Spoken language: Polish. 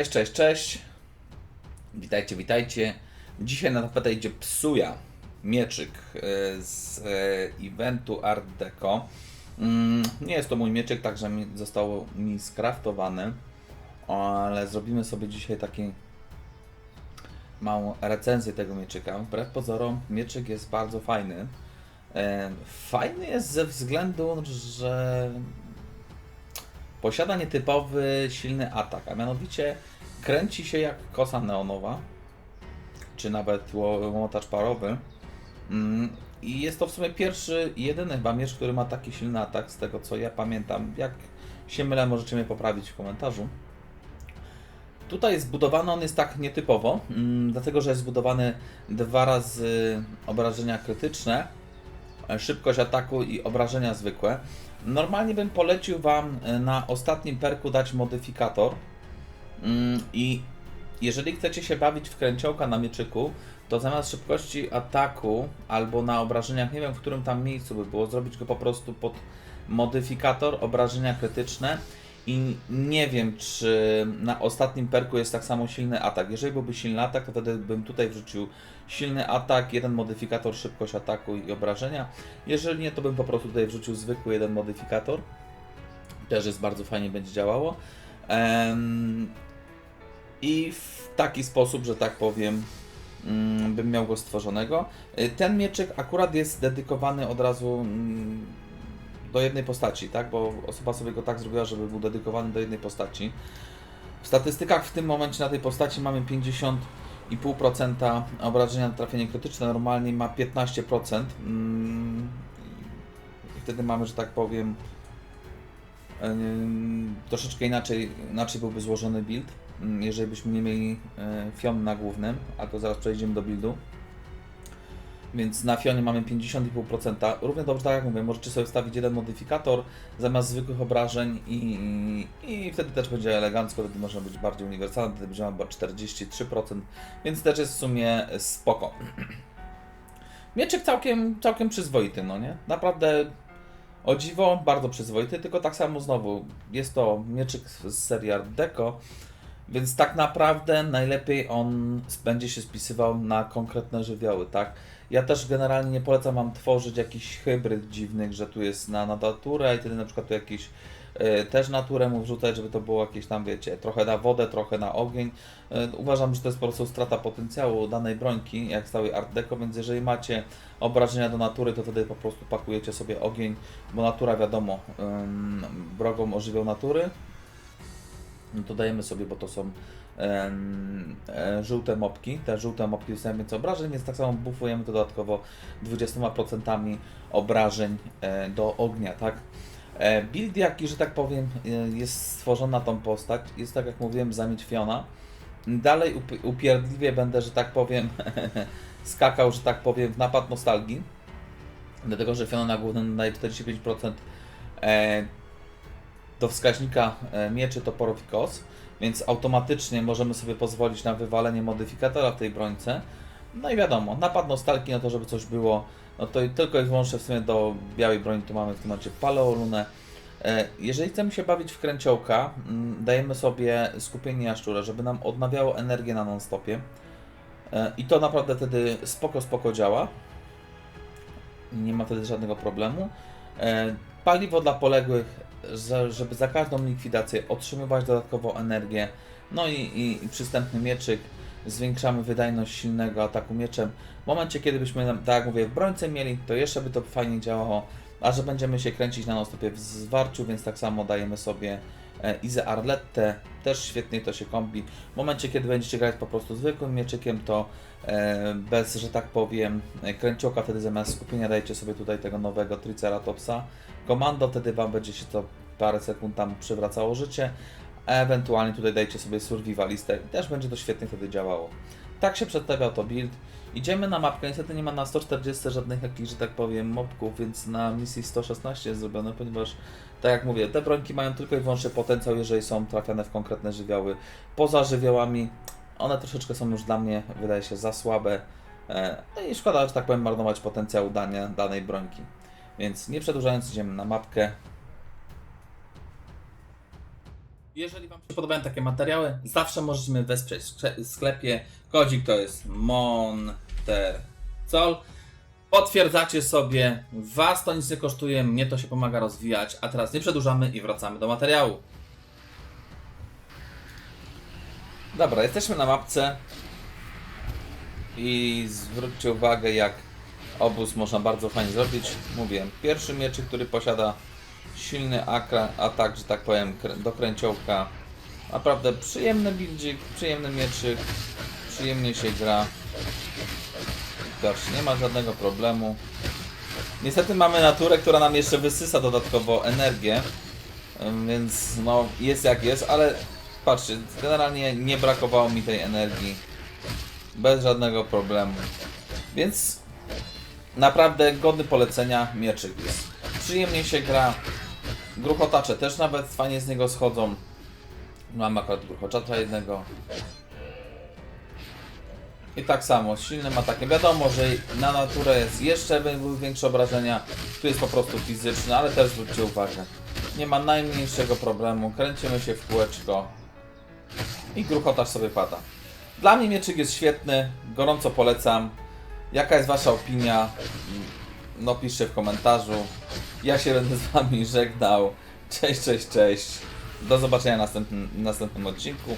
Cześć, cześć, cześć. Witajcie, witajcie. Dzisiaj na tapetę idzie Psuja, mieczyk e, z e, eventu Art Deco. Mm, Nie jest to mój mieczyk, także mi zostało mi skraftowany, ale zrobimy sobie dzisiaj taki małą recenzję tego mieczyka. Wbrew pozorom, mieczyk jest bardzo fajny. E, Fajny jest ze względu, że posiada nietypowy, silny atak, a mianowicie kręci się jak kosa neonowa, czy nawet ło- łomotacz parowy. Mm, I jest to w sumie pierwszy jedyny chyba miecz, który ma taki silny atak, z tego co ja pamiętam. Jak się mylę, możecie mnie poprawić w komentarzu. Tutaj zbudowany on jest tak nietypowo, mm, dlatego że jest zbudowany dwa razy obrażenia krytyczne, szybkość ataku i obrażenia zwykłe. Normalnie bym polecił Wam e, na ostatnim perku dać modyfikator. Mm, I jeżeli chcecie się bawić w kręciołka na mieczyku, to zamiast szybkości ataku albo na obrażeniach, nie wiem w którym tam miejscu by było, zrobić go po prostu pod modyfikator, obrażenia krytyczne. I nie wiem, czy na ostatnim perku jest tak samo silny atak. Jeżeli byłby silny atak, to wtedy bym tutaj wrzucił silny atak, jeden modyfikator, szybkość ataku i obrażenia. Jeżeli nie, to bym po prostu tutaj wrzucił zwykły jeden modyfikator. Też jest bardzo fajnie będzie działało. I w taki sposób, że tak powiem, mm, bym miał go stworzonego. Y, Ten mieczyk akurat jest dedykowany od razu mm, do jednej postaci, tak? Bo osoba sobie go tak zrobiła, żeby był dedykowany do jednej postaci. W statystykach w tym momencie na tej postaci mamy 50,5% obrażenia na trafienie krytyczne, normalnie ma 15%. Mm, I wtedy mamy, że tak powiem, em, troszeczkę inaczej, inaczej byłby złożony build, mm, jeżeli byśmy nie mieli e, Fion na głównym, a to zaraz przejdziemy do buildu. Więc na Fionie mamy 50,5%. Równie dobrze, tak jak mówię, możecie sobie wstawić jeden modyfikator zamiast zwykłych obrażeń i, i wtedy też będzie elegancko, wtedy można być bardziej uniwersalny, wtedy będzie chyba 43%, więc też jest w sumie spoko. Mieczyk całkiem, całkiem przyzwoity, no nie? Naprawdę o dziwo, bardzo przyzwoity, tylko tak samo znowu jest to mieczyk z serii Art Deco, więc tak naprawdę najlepiej on będzie się spisywał na konkretne żywioły, tak? Ja też generalnie nie polecam Wam tworzyć jakiś hybryd dziwnych, że tu jest na, na naturę i wtedy na przykład tu jakiś e, też naturę mu wrzucać, żeby to było jakieś tam, wiecie, trochę na wodę, trochę na ogień. E, uważam, że to jest po prostu strata potencjału danej brońki, jak z całej Art Deco, więc jeżeli macie obrażenia do natury, to wtedy po prostu pakujecie sobie ogień, bo natura wiadomo, ym, ożywioł natury. No to dajemy sobie, bo to są żółte mopki. Te żółte mopki dostają więcej obrażeń, więc tak samo buffujemy to dodatkowo 20% obrażeń e, do ognia, tak? E, build jaki, że tak powiem, e, jest stworzona na tą postać, jest tak jak mówiłem, zamieć Fiona. Dalej up- upierdliwie będę, że tak powiem, skakał, że tak powiem, w napad nostalgii. Dlatego, że Fiona na głównym daje 45% e, do wskaźnika e, mieczy toporów i kos, więc automatycznie możemy sobie pozwolić na wywalenie modyfikatora w tej brońce. No i wiadomo, napad nostalgii, no to żeby coś było, no to tylko i wyłącznie w sumie do białej broni tu mamy w tym momencie paleolunę. E, Jeżeli chcemy się bawić w kręciołka, mm, dajemy sobie skupienie jaszczura, żeby nam odnawiało energię na non-stopie. E, I to naprawdę wtedy spoko, spoko działa. Nie ma wtedy żadnego problemu. E, Paliwo dla poległych, żeby za każdą likwidację otrzymywać dodatkowo energię. No i, i przystępny mieczyk. Zwiększamy wydajność silnego ataku mieczem. W momencie, kiedy byśmy, tak jak mówię, w brońce mieli, to jeszcze by to fajnie działało. A że będziemy się kręcić na non-stopie w zwarciu, więc tak samo dajemy sobie e, Izę Arlette. Też świetnie to się kombi. W momencie, kiedy będziecie grać po prostu zwykłym mieczykiem, to e, bez, że tak powiem, kręcioka, wtedy zamiast skupienia dajecie sobie tutaj tego nowego Triceratopsa. Komando, wtedy Wam będzie się to parę sekund tam przywracało życie. Ewentualnie tutaj dajcie sobie survivalistę i też będzie to świetnie wtedy działało. Tak się przedstawia to build. Idziemy na mapkę, niestety nie ma na 140 żadnych jakichś, że tak powiem, mobków, więc na misji 116 jest zrobione, ponieważ, tak jak mówię, te brońki mają tylko i wyłącznie potencjał, jeżeli są trafiane w konkretne żywioły. Poza żywiołami, one troszeczkę są już dla mnie, wydaje się, za słabe. E, No i szkoda, że tak powiem, marnować potencjał dania danej brońki. Więc nie przedłużając, idziemy na mapkę. Jeżeli Wam się podobają takie materiały, zawsze mnie wesprzeć w skle- w sklepie. Kodzik to jest Montercol. Potwierdzacie sobie, Was to nic nie kosztuje, mnie to się pomaga rozwijać. A teraz nie przedłużamy i wracamy do materiału. Dobra, jesteśmy na mapce i zwróćcie uwagę, jak obóz można bardzo fajnie zrobić. Mówiłem, pierwszy mieczyk, który posiada silny atak, że tak powiem, do kręciołka. Naprawdę przyjemny bildzik, przyjemny mieczyk, przyjemnie się gra. Zobaczcie, nie ma żadnego problemu. Niestety mamy naturę, która nam jeszcze wysysa dodatkowo energię, więc no jest jak jest, ale patrzcie, generalnie nie brakowało mi tej energii. Bez żadnego problemu. Więc naprawdę godny polecenia mieczyk jest. Przyjemnie się gra. Gruchotacze też nawet fajnie z niego schodzą. Mam akurat gruchoczacza jednego. I tak samo, z silnym atakiem. Wiadomo, że na naturę jest jeszcze większe obrażenia. Tu jest po prostu fizyczny, ale też zwróćcie uwagę. Nie ma najmniejszego problemu. Kręcimy się w kółeczko. I gruchotacz sobie pada. Dla mnie mieczyk jest świetny. Gorąco polecam. Jaka jest Wasza opinia? No piszcie w komentarzu. Ja się będę z wami żegnał. Cześć, cześć, cześć. Do zobaczenia w następnym, następnym odcinku.